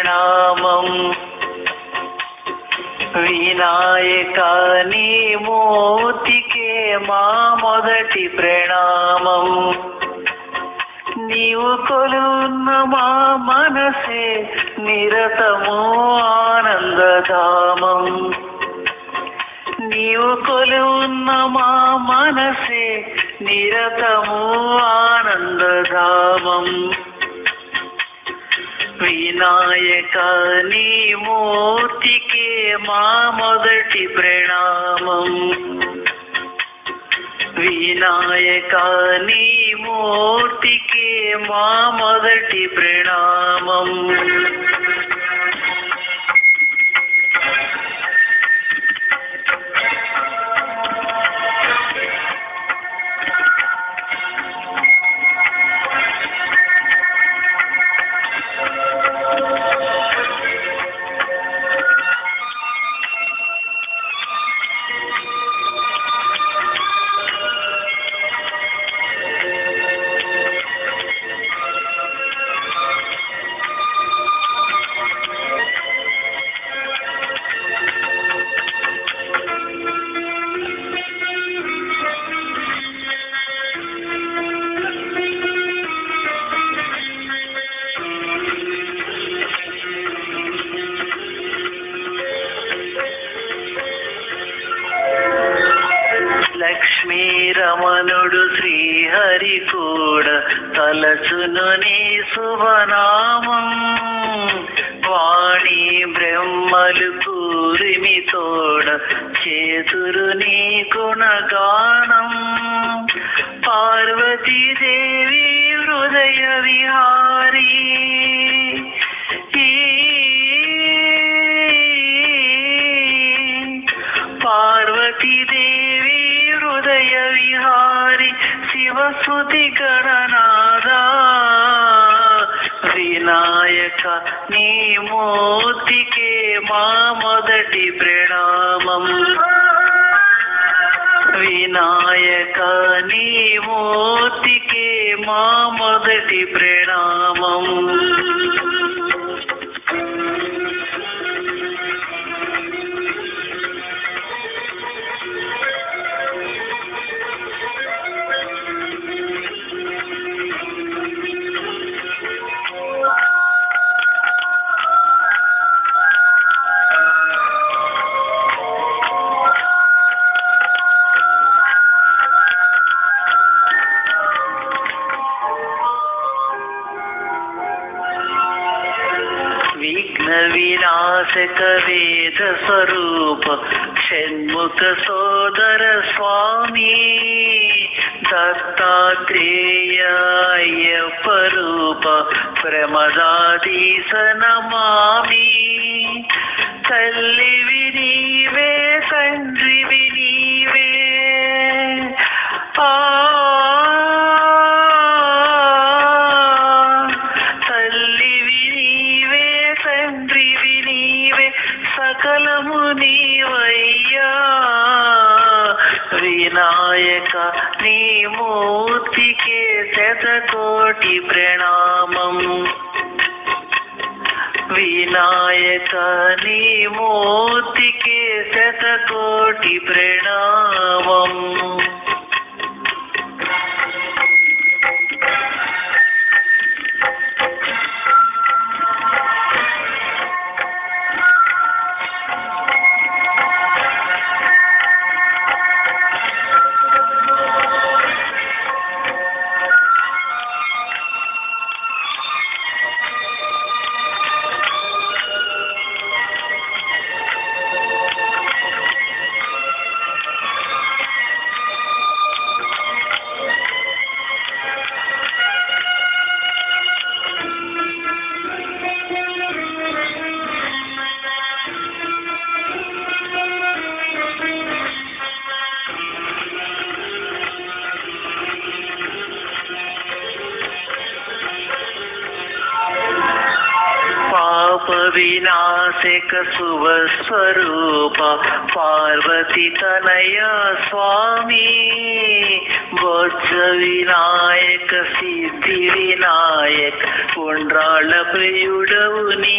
ప్రణామం. వినాయక నీ మూర్తికే మా మొదటి ప్రణామం. నీవు కొలున్న మా మనసే నిరతము ఆనందధామం. నీవు కొలున్న మా మనసే నిరతము ఆనందధామం. వినాయక నీ మూర్తికే మా మొదటి ప్రణామం వినాయక నీ మూర్తికే మా మొదటి ప్రణామం శ్రీహరి కూడా తలచును నీ శుభనామం. వాణి బ్రహ్మలు కూరిమి తోడ చేతురు నీ గుణగానం. పార్వతీదేవి శివసుతి గణనాదా వినాయక నీ మూర్తికే మా మొదటి ప్రణామం. వినాయక నీ మూర్తికే మా మొదటి ప్రణామం. विलास कवेद स्वरूप। षण्मुख सोदर स्वामी दत्तात्रेय परूप प्रमदादीस नमामि। तल्लिविनी శతకోటి ప్రణామం వినాయక నీ ವಿನಾಶಕ ಸ್ವರೂಪ ಪಾರ್ವತಿ ತನಯ ಸ್ವಾಮಿ ಬೊಜ್ಜ ವಿನಾಯಕ ಸಿದ್ಧಿ ವಿನಾಯಕ ಪೊಂಡ್ರಾಳ ಪ್ರಿಯುಡವು ನೀ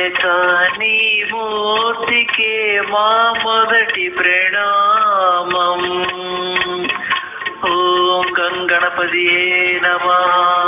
వినాయక నీ మూర్తికే మా మొదటి ప్రణామం. ఓం గంగణపతియే నమః.